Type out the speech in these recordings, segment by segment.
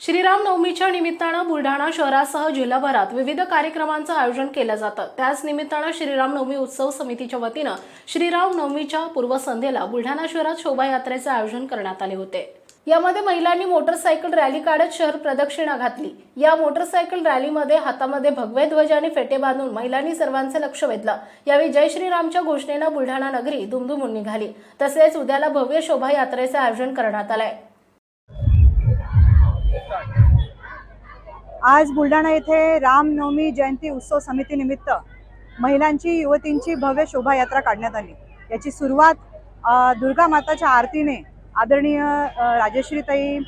श्रीराम नवमीच्या निमित्तानं बुलढाणा शहरासह जिल्हाभरात विविध कार्यक्रमांचं आयोजन केलं जातं. त्याच निमित्तानं श्रीराम नवमी उत्सव समितीच्या वतीनं श्रीराम नवमीच्या पूर्वसंध्येला बुलढाणा शहरात शोभायात्रेचे आयोजन करण्यात आले होते. यामध्ये महिलांनी मोटरसायकल रॅली काढत शहर प्रदक्षिणा घातली. या मोटरसायकल रॅलीमध्ये हातामध्ये भगवे ध्वज आणि फेटे बांधून महिलांनी सर्वांचे लक्ष वेधलं. यावेळी जय श्रीरामच्या घोषणेनं बुलढाणा नगरी दुमदुमून निघाली. तसेच उद्याला भव्य शोभायात्रेचे आयोजन करण्यात आलंय. आज बुलढाणा येथे रामनवमी जयंती उत्सव समितीनिमित्त महिलांची युवतींची भव्य शोभायात्रा काढण्यात आली. याची सुरुवात दुर्गा माताच्या आरतीने आदरणीय राजश्रीताई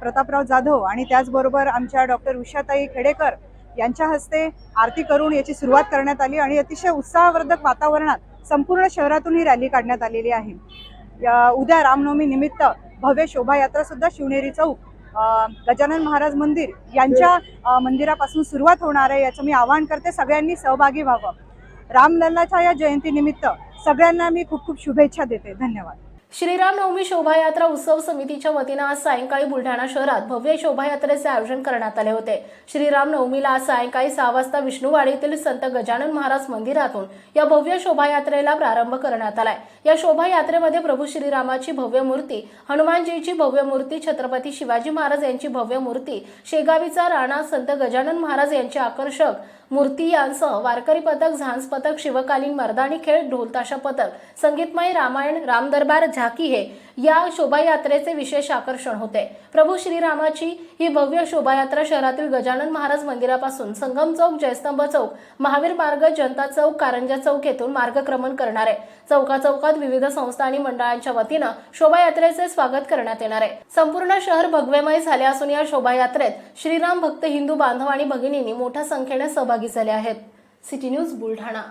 प्रतापराव जाधव आणि त्याचबरोबर आमच्या डॉक्टर उषाताई खेडेकर यांच्या हस्ते आरती करून याची सुरुवात करण्यात आली आणि अतिशय उत्साहवर्धक वातावरणात संपूर्ण शहरातून ही रॅली काढण्यात आलेली आहे. उद्या रामनवमी निमित्त भव्य शोभायात्रा सुद्धा शिवनेरी चौक गजानन महाराज मंदिर यांच्या मंदिरापासून सुरुवात होणार आहे याचं मी आवाहन करते. सगळ्यांनी सहभागी व्हावं. रामलल्लाच्या या जयंतीनिमित्त सगळ्यांना मी खूप खूप शुभेच्छा देते. धन्यवाद. श्रीराम नवमी शोभायात्रा उत्सव समितीच्या वतीनं आज सायंकाळी बुलढाणा शहरात भव्य शोभायात्रेचे आयोजन करण्यात आले होते. श्रीराम नवमीला आज सायंकाळी सहा वाजता विष्णुवाडीतील संत गजानन महाराज मंदिरातून या भव्य शोभायात्रेला प्रारंभ करण्यात आलाय. या शोभायात्रेमध्ये प्रभू श्रीरामाची भव्य मूर्ती हनुमानजीची भव्य मूर्ती छत्रपती शिवाजी महाराज यांची भव्य मूर्ती शेगावीचा राणा संत गजानन महाराज यांचे आकर्षक मूर्ती यांसह वारकरी पथक झांज पथक शिवकालीन मर्दानी खेळ ढोलताशा पथक संगीतमय रामायण रामदरबार झाकी हे या शोभायात्रेचे विशेष आकर्षण होते. प्रभू श्रीरामाची ही भव्य शोभायात्रा शहरातील गजानन महाराज मंदिरापासून संगम चौक जयस्तंभ चौक महावीर मार्ग जनता चौक कारंजा चौक येथून मार्गक्रमण करणार. आहे चौका चौकात विविध संस्था आणि मंडळांच्या वतीनं शोभायात्रेचे स्वागत करण्यात येणार आहे. संपूर्ण शहर भगवेमय झाले असून या शोभायात्रेत श्रीराम भक्त हिंदू बांधव आणि भगिनींनी मोठ्या संख्येने सहभागी झाले आहेत. City news Buldhana.